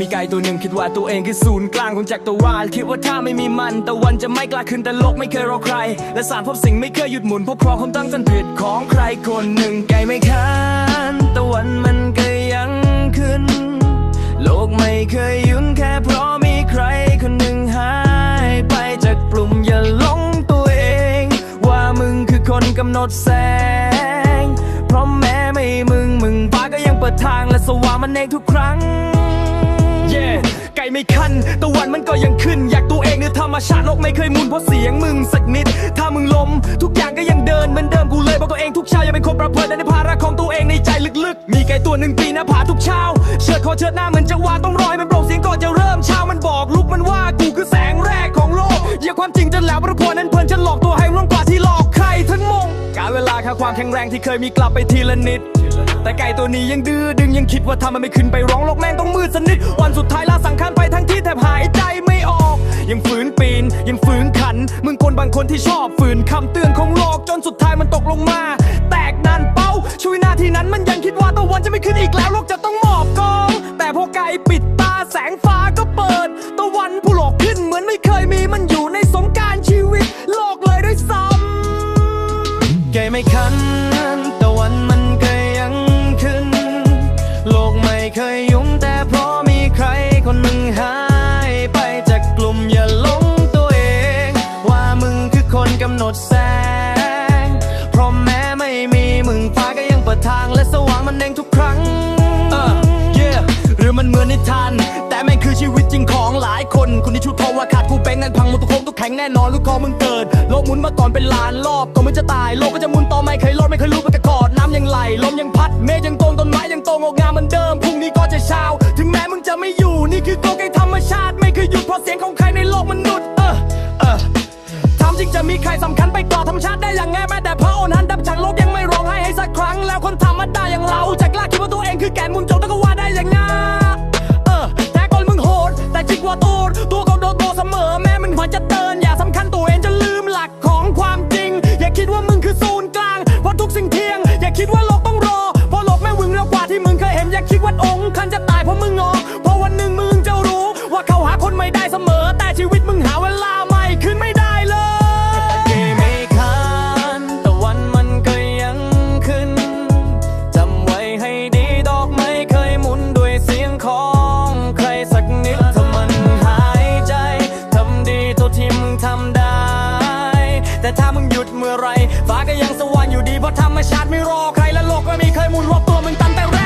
มีไก่ตัวหนึ่งคิดว่าตัวเองคือศูนย์กลางของจักรวาลคิดว่าถ้าไม่มีมันตะวันจะไม่กล้าขึ้นแต่โลกไม่เคยรอใคร และสารพบสิ่งไม่เคยหยุดหมุนเพราะครองความตั้งจนผิดของใครคนหนึ่งไก่ไม่ค้านตะวันมันก็ยังขึ้น โลกไม่เคยยุดแค่เพราะมีใครคนหนึ่งหายไปจากกลุ่มอย่าหลงตัวเอง ว่ามึงคือคนกำหนดแสง เพราะแม้ไม่มึงมึงฟ้าก็ยังเปิดทางและสว่างมันเองทุกครั้ง ไม่คันตะวันมันก็ยังขึ้น อยากตัวเองหรือธรรมชาติโลกไม่เคยมุนเพราะเสียงมึงสักนิด ถ้ามึงล้มทุกอย่างก็ยังเดินเหมือนเดิมกูเลยบอกตัวเองทุกเช้ายังเป็นคนประเพลินในภาระของตัวเองในใจลึกๆ มีไก่ตัวหนึ่งปีนหน้าผาทุกเช้า เชิดคอเชิดหน้าเหมือนจะวาต้องรอให้มันโปร่งเสียงก่อนจะเริ่มเช้ามันบอกลุกมันว่ากูคือแสงแรกของโลกอย่าความจริงจะแล้วประพรนั้นเพลินจะหลอกตัวให้ร่วงกว่าที่ กาค่าความแข็งแรงที่เคยมีกลับไปทีละนิด แต่ไก่ตัวนี้ยังดื้อดึงยังคิดว่าทำมันไม่ขึ้นไปร้องโลกแม่งต้องมืดสนิท วันสุดท้ายลาสังขารไปทั้งที่แทบหายใจไม่ออก ยังฝืนปีนยังฝืนขัน มึงคนบางคนที่ชอบฝืนคำเตือนของโลกจนสุดท้ายมันตกลงมา แตกนานเป้าช่วยหน้าที่นั้นมันยังคิดว่าตะวันจะไม่ขึ้นอีกแล้วโลกจะต้องหมอบกอง แต่พอไก่ปิดตาแสงฟ้าก็เปิด ตะวันผู้หลอกขึ้นเหมือนไม่เคยมีมัน เคยยุ่งแต่เพราะมีใครคนหนึ่งหายไปจากกลุ่มอย่าหลงตัวเอง ว่ามึงคือคนกำหนดแสง เพราะแม้ไม่มีมึงฟ้าก็ยังเปิดทางและสว่างมันเองทุกครั้ง เออ yeah หรือมันเหมือนนิทาน แต่แม่งคือชีวิตจริงของหลายคน คนที่ชุดทองว่าขาดกูเป็นงั้นพังหมดทุกโค้งทุกแข็ งแน่นอนลูกคอมึงเกิด โลกหมุนมาก่อนเป็นล้านรอบก็มึงจะตาย โลกก็จะหมุนต่อไม่เคยรอดไม่เคยรู้ไปกระกอดน้ำยังไหลลมยังพัด เมฆยังโตงต้นไม้ยังโตงอกงามเหมือนเดิมพรุ่งนี้ก็จะเช้า ถึงแม้มึงจะไม่อยู่นี่คือกฎแห่งธรรมชาติ ไม่เคยหยุดเพราะเสียงของใครในโลกมนุษย์เออเออถามจริงจะมีใครสำคัญไปกว่าธรรมชาติได้อย่างไงแม้แต่พระโอษฐ์นั้นดับฉันโลกยังไม่ร้องไห้ให้สักครั้ง แล้วคนธรรมดาอย่างเราจะกล้าคิดว่าตัวเองคือแกนมุมโจง มื่อไรฟ้าก็ยังสว่างอยู่ดีเพราะธรรมชาติไม่รอใครและโลกก็ไม่เคยหมุนรอบตัวมึงตั้งแต่แรก